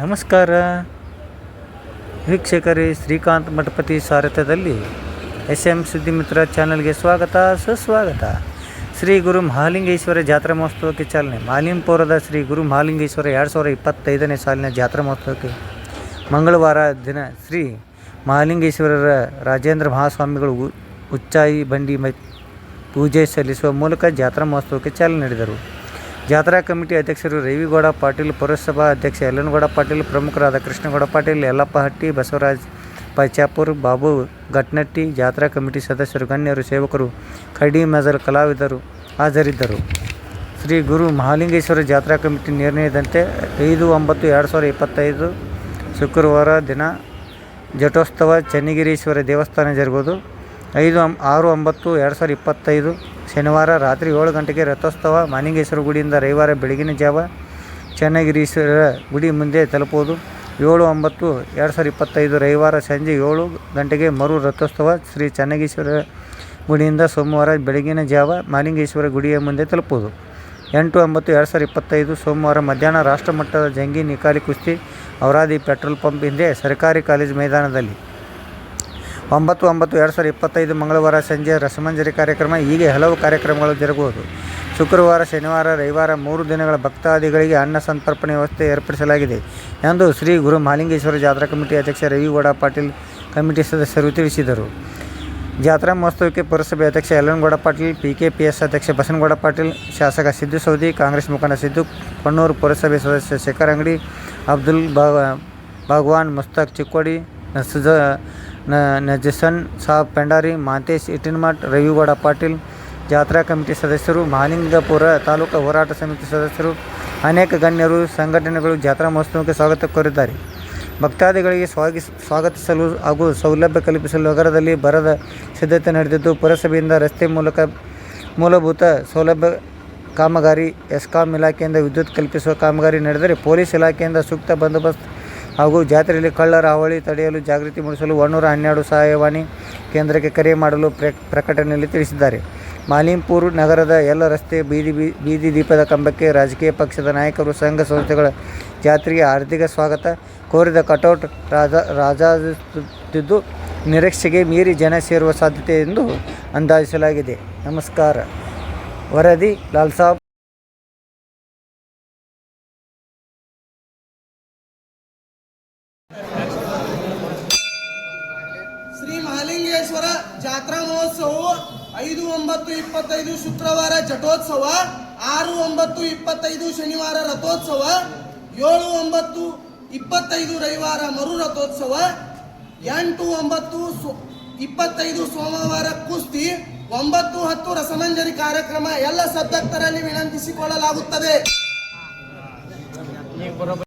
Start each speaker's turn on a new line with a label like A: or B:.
A: ನಮಸ್ಕಾರ. ವೀಕ್ಷಕರೇ, ಶ್ರೀಕಾಂತ್ ಮಠಪತಿ ಸಾರಥ್ಯದಲ್ಲಿ ಎಸ್ ಎಂ ಸುದ್ದಿಮಿತ್ರ ಚಾನಲ್ಗೆ ಸ್ವಾಗತ, ಸುಸ್ವಾಗತ. ಶ್ರೀ ಗುರು ಮಹಾಲಿಂಗೇಶ್ವರ ಜಾತ್ರಾ ಮಹೋತ್ಸವಕ್ಕೆ ಚಾಲನೆ. ಮಾಲಿಂಪುರದ ಶ್ರೀ ಗುರು ಮಹಾಲಿಂಗೇಶ್ವರ ಎರಡು ಸಾವಿರದ ಇಪ್ಪತ್ತೈದನೇ ಸಾಲಿನ ಜಾತ್ರಾ ಮಹೋತ್ಸವಕ್ಕೆ ಮಂಗಳವಾರ ದಿನ ಶ್ರೀ ಮಹಾಲಿಂಗೇಶ್ವರರ ರಾಜೇಂದ್ರ ಮಹಾಸ್ವಾಮಿಗಳು ಉಚ್ಚಾಯಿ ಬಂಡಿ ಮೈ, ಪೂಜೆ ಸಲ್ಲಿಸುವ ಮೂಲಕ ಜಾತ್ರಾ ಮಹೋತ್ಸವಕ್ಕೆ ಚಾಲನೆ ನೀಡಿದರು. ಜಾತ್ರಾ ಕಮಿಟಿ ಅಧ್ಯಕ್ಷರು ರವಿಗೌಡ ಪಾಟೀಲ್, ಪುರಸಭಾ ಅಧ್ಯಕ್ಷ ಯಲ್ಲನಗೌಡ ಪಾಟೀಲ್, ಪ್ರಮುಖರಾದ ಕೃಷ್ಣಗೌಡ ಪಾಟೀಲ್, ಯಲ್ಲಪ್ಪ ಹಟ್ಟಿ, ಬಸವರಾಜ್ ಪೈಚಾಪುರ್, ಬಾಬು ಘಟ್ನಟ್ಟಿ, ಜಾತ್ರಾ ಕಮಿಟಿ ಸದಸ್ಯರು, ಗಣ್ಯರು, ಸೇವಕರು, ಕಡಿ ಮಜಲ್ ಕಲಾವಿದರು ಹಾಜರಿದ್ದರು. ಶ್ರೀ ಗುರು ಮಹಾಲಿಂಗೇಶ್ವರ ಜಾತ್ರಾ ಕಮಿಟಿ ನಿರ್ಣಯದಂತೆ ಐದು ಒಂಬತ್ತು ಎರಡು ಸಾವಿರದ ಇಪ್ಪತ್ತೈದು ಶುಕ್ರವಾರ ದಿನ ಜಟೋತ್ಸವ ಚನ್ನಗಿರೀಶ್ವರ ದೇವಸ್ಥಾನ ಜರುಗೋದು ಐದು ಆರು ಒಂಬತ್ತು ಎರಡು ಸಾವಿರದ ಇಪ್ಪತ್ತೈದು ಶನಿವಾರ ರಾತ್ರಿ ಏಳು ಗಂಟೆಗೆ ರಥೋತ್ಸವ ಮಾನಿಂಗೇಶ್ವರ ಗುಡಿಯಿಂದ ರವಿವಾರ ಬೆಳಗಿನ ಜಾವ ಚನ್ನಗಿರೀಶ್ವರ ಗುಡಿ ಮುಂದೆ ತಲುಪೋದು ಏಳು ಒಂಬತ್ತು ಎರಡು ಸಾವಿರದ ಇಪ್ಪತ್ತೈದು ರವಿವಾರ ಸಂಜೆ ಏಳು ಗಂಟೆಗೆ ಮರು ರಥೋತ್ಸವ ಶ್ರೀ ಚನ್ನಗೇಶ್ವರ ಗುಡಿಯಿಂದ ಸೋಮವಾರ ಬೆಳಗಿನ ಜಾವ ಮಾಲಿಂಗೇಶ್ವರ ಗುಡಿಯ ಮುಂದೆ ತಲುಪುವುದು. ಎಂಟು ಒಂಬತ್ತು ಎರಡು ಸಾವಿರದ ಇಪ್ಪತ್ತೈದು ಸೋಮವಾರ ಮಧ್ಯಾಹ್ನ ರಾಷ್ಟ್ರಮಟ್ಟದ ಜಂಗಿ ನಿಕಾಲಿ ಕುಸ್ತಿ, ಔರಾದಿ ಪೆಟ್ರೋಲ್ ಪಂಪ್ ಹಿಂದೆ ಸರ್ಕಾರಿ ಕಾಲೇಜು ಮೈದಾನದಲ್ಲಿ ಒಂಬತ್ತು ಒಂಬತ್ತು ಎರಡು ಸಾವಿರದ ಇಪ್ಪತ್ತೈದು ಮಂಗಳವಾರ ಸಂಜೆ ರಸಮಂಜರಿ ಕಾರ್ಯಕ್ರಮ ಹೀಗೆ ಹಲವು ಕಾರ್ಯಕ್ರಮಗಳು ಜರುಗುವುದು. ಶುಕ್ರವಾರ, ಶನಿವಾರ, ರವಿವಾರ ಮೂರು ದಿನಗಳ ಭಕ್ತಾದಿಗಳಿಗೆ ಅನ್ನ ಸಂತರ್ಪಣೆ ವ್ಯವಸ್ಥೆ ಏರ್ಪಡಿಸಲಾಗಿದೆ ಎಂದು ಶ್ರೀ ಗುರು ಮಹಾಲಿಂಗೇಶ್ವರ ಜಾತ್ರಾ ಕಮಿಟಿ ಅಧ್ಯಕ್ಷ ರವಿಗೌಡ ಪಾಟೀಲ್ ಕಮಿಟಿ ಸದಸ್ಯರು ತಿಳಿಸಿದರು. ಜಾತ್ರಾ ಮಹೋತ್ಸವಕ್ಕೆ ಪುರಸಭೆ ಅಧ್ಯಕ್ಷ Yallanagowda Patil P K P S ಅಧ್ಯಕ್ಷ ಬಸನಗೌಡ ಪಾಟೀಲ್, ಶಾಸಕ ಸಿದ್ದು ಸೌದಿ, ಕಾಂಗ್ರೆಸ್ ಮುಖಂಡ ಸಿದ್ದು, ಕೊಣ್ಣೂರು ಪುರಸಭೆ ಸದಸ್ಯ ಶೇಖರ್ ಅಂಗಡಿ, ಅಬ್ದುಲ್ ಭಗವಾನ್ ಮುಸ್ತಾಕ್ ಚಿಕ್ಕೋಡಿ ನಸುಜ ನ ನಜಸನ್ ಸಾಬ್ ಪೆಂಡಾರಿ, ಮಾಂತೇಶ್ ಇಟಿನ್ಮಠ್ ರವಿಗೌಡ ಪಾಟೀಲ್, ಜಾತ್ರಾ ಕಮಿಟಿ ಸದಸ್ಯರು, ಮಹಾಲಿಂಗಪುರ ತಾಲೂಕು ಹೋರಾಟ ಸಮಿತಿ ಸದಸ್ಯರು, ಅನೇಕ ಗಣ್ಯರು, ಸಂಘಟನೆಗಳು ಜಾತ್ರಾ ಮಹೋತ್ಸವಕ್ಕೆ ಸ್ವಾಗತ ಕೋರಿದ್ದಾರೆ. ಭಕ್ತಾದಿಗಳಿಗೆ ಸ್ವಾಗಿಸ್, ಸ್ವಾಗತಿಸಲು ಹಾಗೂ ಸೌಲಭ್ಯ ಕಲ್ಪಿಸಲು ನಗರದಲ್ಲಿ ಬರದ ಸಿದ್ಧತೆ ನಡೆದಿದ್ದು, ಪುರಸಭೆಯಿಂದ ರಸ್ತೆ ಮೂಲಕ, ಮೂಲಭೂತ ಸೌಲಭ್ಯ ಕಾಮಗಾರಿ, ಎಸ್ಕಾಂ ಇಲಾಖೆಯಿಂದ ವಿದ್ಯುತ್ ಕಲ್ಪಿಸುವ ಕಾಮಗಾರಿ ನಡೆದರೆ, ಪೊಲೀಸ್ ಇಲಾಖೆಯಿಂದ ಸೂಕ್ತ ಬಂದೋಬಸ್ತ್ ಹಾಗೂ ಜಾತ್ರೆಯಲ್ಲಿ ಕಳ್ಳರ ಹಾವಳಿ ತಡೆಯಲು ಜಾಗೃತಿ ಮೂಡಿಸಲು ಒನ್ನೂರ ಹನ್ನೆರಡು ಸಹಾಯವಾಣಿ ಕೇಂದ್ರಕ್ಕೆ ಕರೆ ಮಾಡಲು ಪ್ರ, ಪ್ರಕಟಣೆಯಲ್ಲಿ ತಿಳಿಸಿದ್ದಾರೆ. ಮಾಲಿಂಪುರ್ ನಗರದ ಎಲ್ಲ ರಸ್ತೆ ಬೀದಿ ಬೀದಿ ದೀಪದ ಕಂಬಕ್ಕೆ ರಾಜಕೀಯ ಪಕ್ಷದ ನಾಯಕರು, ಸಂಘ ಸಂಸ್ಥೆಗಳ ಜಾತ್ರೆಗೆ ಹಾರ್ದಿಕ ಸ್ವಾಗತ. ಕೋರಿದ ಕಟೌಟ್ ರಾಜ ರಾಜಿದ್ದು ನಿರೀಕ್ಷೆಗೆ ಮೀರಿ ಜನ ಸೇರುವ ಸಾಧ್ಯತೆ ಎಂದು ಅಂದಾಜಿಸಲಾಗಿದೆ. ನಮಸ್ಕಾರ. ವರದಿ ಲಾಲ್
B: ಮಹಾಲಿಂಗೇಶ್ವರ ಜಾತ್ರಾ ಮಹೋತ್ಸವವು ಐದು ಒಂಬತ್ತು ಇಪ್ಪತ್ತೈದು ಶುಕ್ರವಾರ ಜಟೋತ್ಸವ ಆರು ಒಂಬತ್ತು ಇಪ್ಪತ್ತೈದು ಶನಿವಾರ ರಥೋತ್ಸವ, ಏಳು ಒಂಬತ್ತು ಇಪ್ಪತ್ತೈದು ರವಿವಾರ ಮರು ರಥೋತ್ಸವ, ಎಂಟು ಒಂಬತ್ತು ಇಪ್ಪತ್ತೈದು ಸೋಮವಾರ ಕುಸ್ತಿ, ಒಂಬತ್ತು ಹತ್ತು ರಸಮಂಜರಿ ಕಾರ್ಯಕ್ರಮ ಎಲ್ಲ ಸದ್ದಕ್ತರಲ್ಲಿ ವಿನಂತಿಸಿಕೊಳ್ಳಲಾಗುತ್ತದೆ.